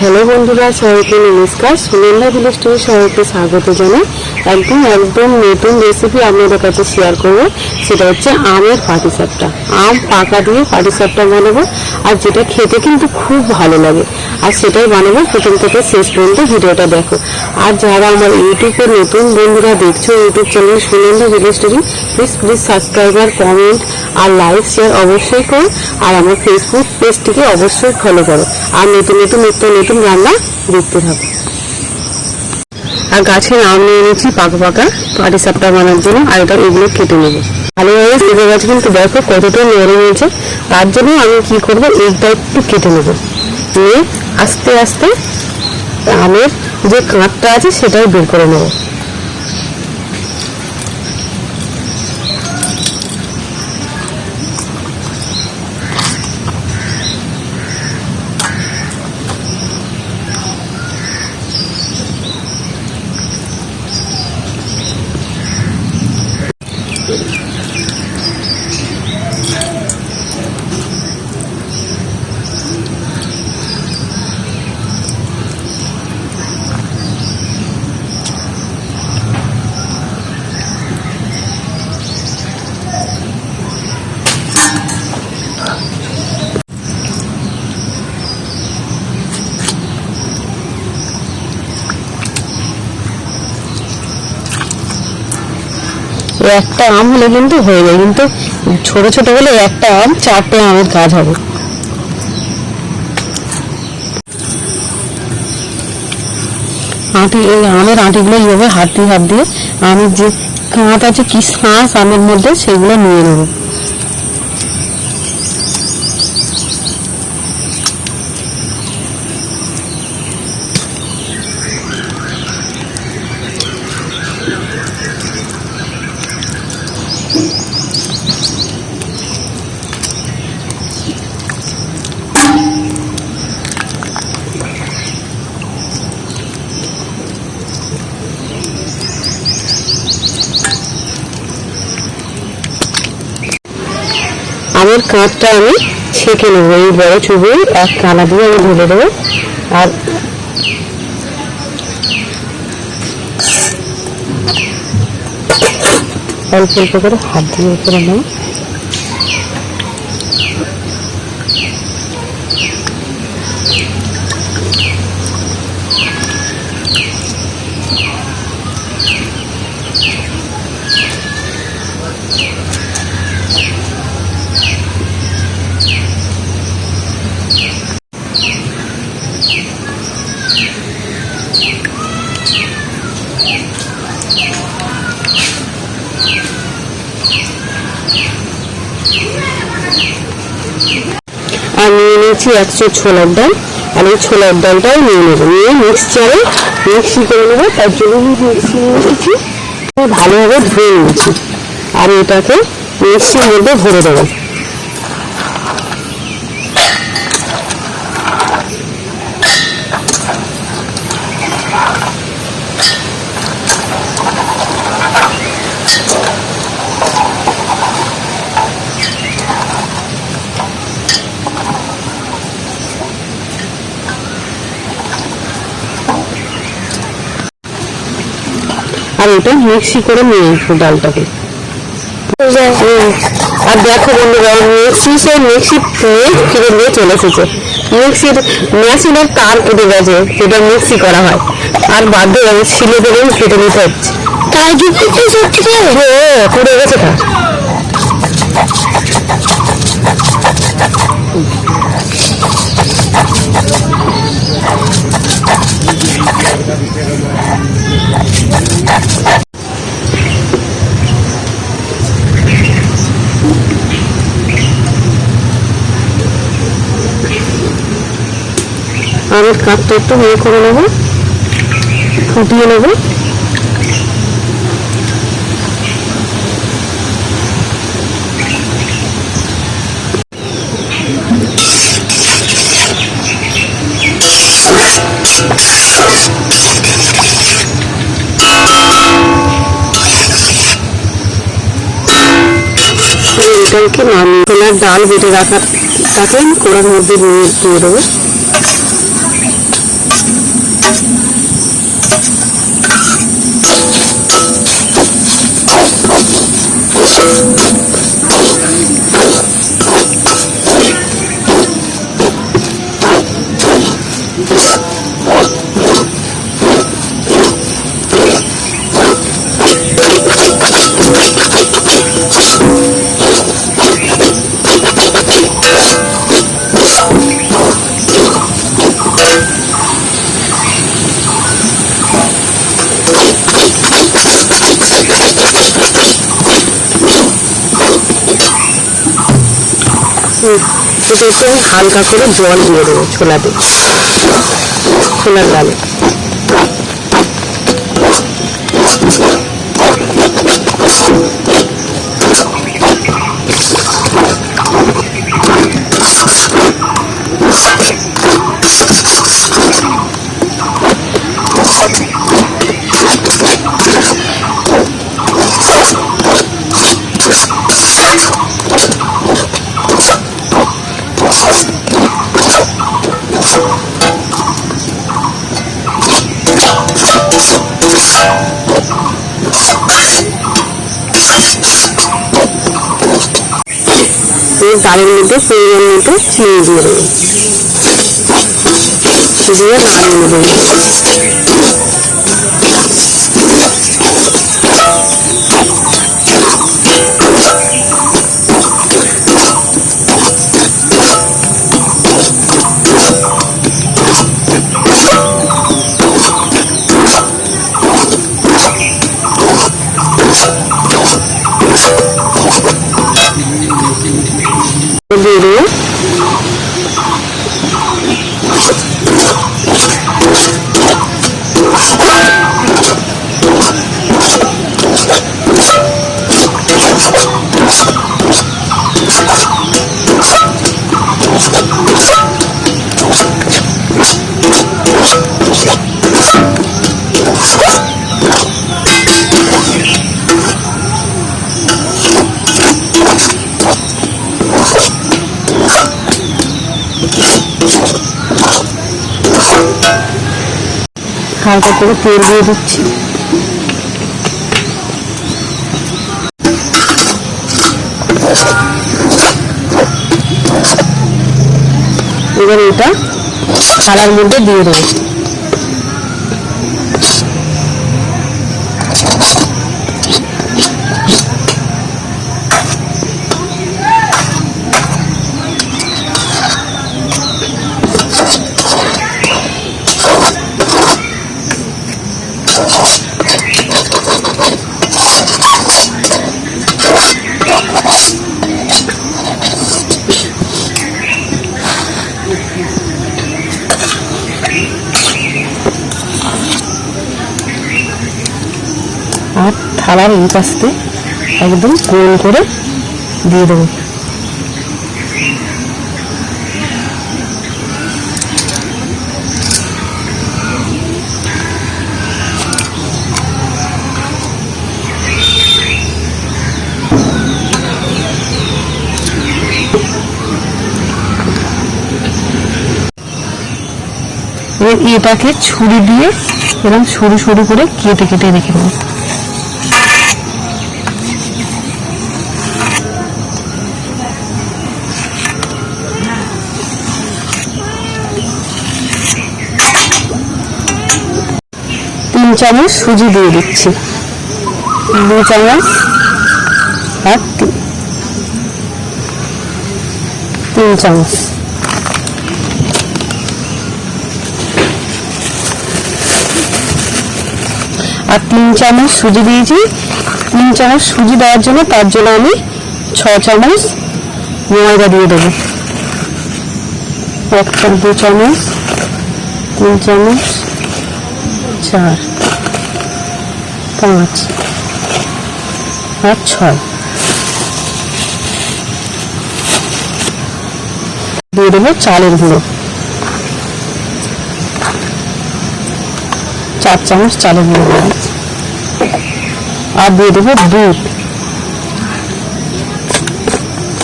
Hello বন্ধুরা, সবাইকে নমস্কার। সুনন্দা ভিলেজ স্টোরে সবাইকে স্বাগত জানাই। একদম একদম নতুন রেসিপি আপনাদের কাছে শেয়ার করব। সেটা হচ্ছে আমের পাটিসাপটা আম পাকা দিয়ে পাটিসাপটা বানাবো। আর যেটা খেতে কিন্তু খুব ভালো লাগে। আর সেটাই বানাবো। প্রথম থেকে শেষ পর্যন্ত ভিডিওটা দেখো। আর যারা আমার ইউটিউবে নতুন বন্ধুরা দেখছ, YouTube channel Sunanda village story please please subscriber comment R like share অবশ্যই করো। আর আমার ফেসবুক পেজটিকে অবশ্যই ফলো করো। আর নতুন নতুন, নিত্য নতুন রান্না দেখতে থাকো আর গাছের আম নিয়ে নিয়েছি পাকা পাকা পাটি সাপটা বানার জন্য, আর এটা এগুলো কেটে নেব। ভালোভাবে সেজে গেছে কিন্তু দেখো কতটা নেড়ে নিয়েছে তার জন্য আমি কি করব, এইটা একটু কেটে নেব। নিয়ে আস্তে আস্তে আমের যে কাঁটটা আছে সেটাই বের করে নেব এই একটা আম হলে কিন্তু হয়ে যায়, কিন্তু ছোট ছোট হলে একটা আম, চারটে আমের কাজ হবে। আঁটি, এই আমের আঁটিগুলো এইভাবে হাত দিয়ে হাত দিয়ে আমের যে কাঁট আছে, কি শ্বাস আমের মধ্যে, সেগুলো নিয়ে নেব। আমের কাঁচটা আমি ছেঁকে নেব, এই বড় চুবি এক কানা দিয়ে আমি ঢেলে দেবো। আর অল্প অল্প করে হাত দিয়ে উপরে নেব আর নিয়ে নিয়েছি একশো ছোলার ডাল। আর এই ছোলার ডালটাও নিয়ে নেব। নিয়ে মিক্সচারে মিক্সি করে নেব। তার জন্য মিক্সি নিয়ে এসেছি ভালোভাবে ধুয়ে নিয়েছি। আর এটাকে মিক্সির মধ্যে ভরে দেবো। আর এটা মিক্সি করে নিয়ে আসব ডালটাকে। আর দেখো বন্ধুরা মিক্সি সে মিক্সি ফিরে নিয়ে চলে এসেছে। মিক্সির মেশিনের তার কেটে গেছে সেটা মিক্সি করা হয়। আর বাধ্য হয়ে শিলে করে কেটে নিতে হচ্ছে। তাই কি হ্যাঁ পুড়ে গেছে তার আমি কাপটা একটু হয়ে করে নেব। ফুটিয়ে নেব। এটাকে নামিয়ে ছোলার ডাল বেটে রাখা তাকে আমি কোড়ার মধ্যে নিয়ে দিয়ে দেবো। এটা একটু আমি হালকা করে জল দিয়ে দেবো ছোলাতে ছোলার ডালে এই ডালের মধ্যে পরিমাণ মতো চিনি দিয়ে দেবো। দিয়ে নাড়িয়ে দেবো হালকা করে তেল দিয়ে দিচ্ছি। এবার এটা থালার মধ্যে দিয়ে দেবো। থালার এই পাশে একদম গোল করে দিয়ে দেবো। এটাকে ছুরি দিয়ে এরকম সরু সরু করে কেটে কেটে রেখে দেবো। তিন চামচ সুজি দিয়ে দিচ্ছি। দু চামচ আর তিন চামচ। আর তিন চামচ সুজি দিয়েছি। তিন চামচ সুজি দেওয়ার জন্য তার জন্য আমি ছ চামচ ময়দা দিয়ে দেবো। এক দু চামচ, তিন চামচ চার, পাঁচ আর ছয়। দিয়ে দেবো চালের গুঁড়ো। চার চামচ চালের গুঁড়ো। আর দিয়ে দেবো দুধ।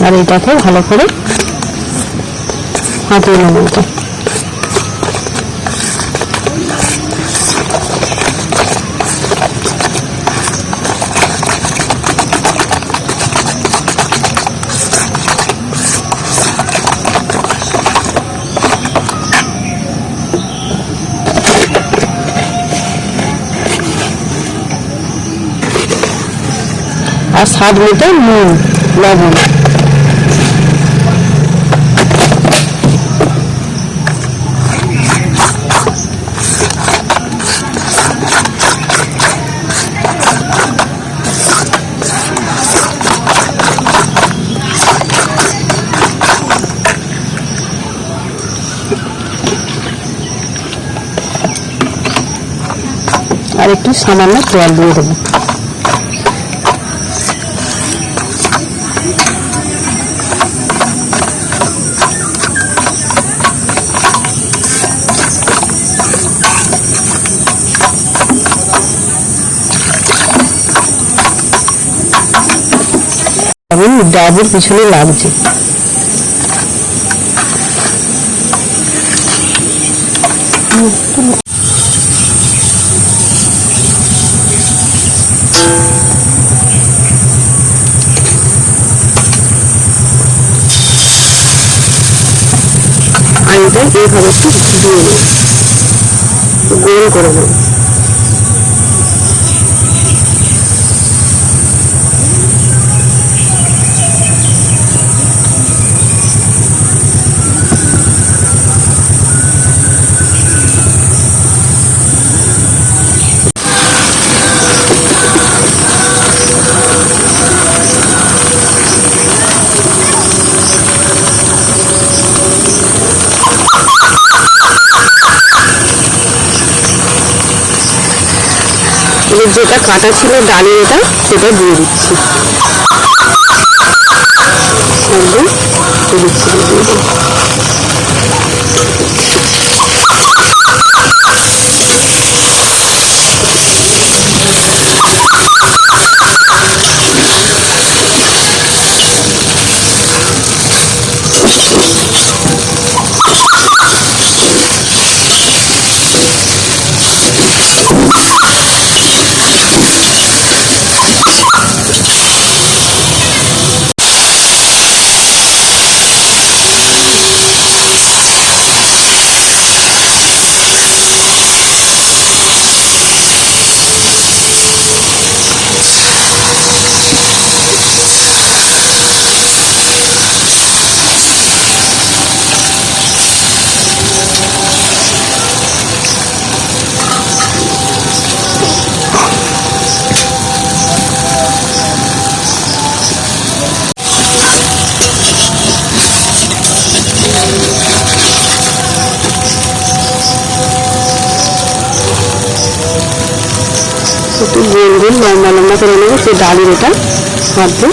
আর এটাকে ভালো করে হাতিয়ে নেব এটা আর স্বাদ মতো নুন লবণ। আর একটু সামান্য তেল দিয়ে দেবো। ডাবের পিছনে লাগছে। আলুটা এইভাবে একটু দিয়ে গোল করে দেবো যেটা কাটা ছিল ডালের এটা সেটা দিয়ে দিচ্ছি দিয়ে দেবো। লম্বা লম্বা করে নেব সেই ডালির এটা হাত দিয়ে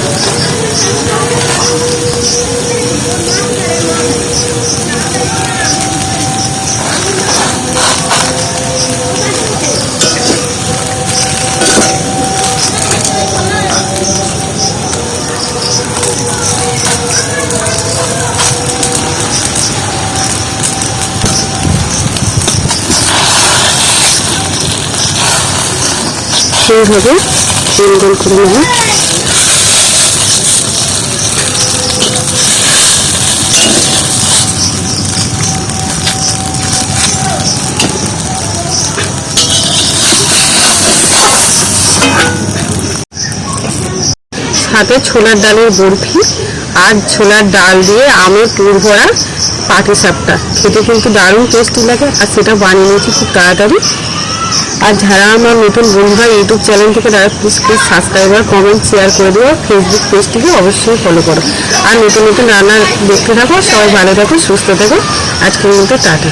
সেইভাবে গোল গোল করে নেব সাথে ছোলার ডালের বরফি আর ছোলার ডাল দিয়ে আমের পুর ভরা পাটি সাপটা খেতে কিন্তু দারুণ টেস্টি লাগে আর সেটা বানিয়ে নিয়েছি খুব তাড়াতাড়ি। আর যারা আমার নতুন বন্ধুরা ইউটিউব চ্যানেল থেকে তারা please please subscriber comment share করে দিও। ফেসবুক পেজটিকে অবশ্যই ফলো করো। আর নতুন নতুন রান্না দেখতে থাকো, সবাই ভালো থাকো, সুস্থ থাকো। আজকের মতো টাটা।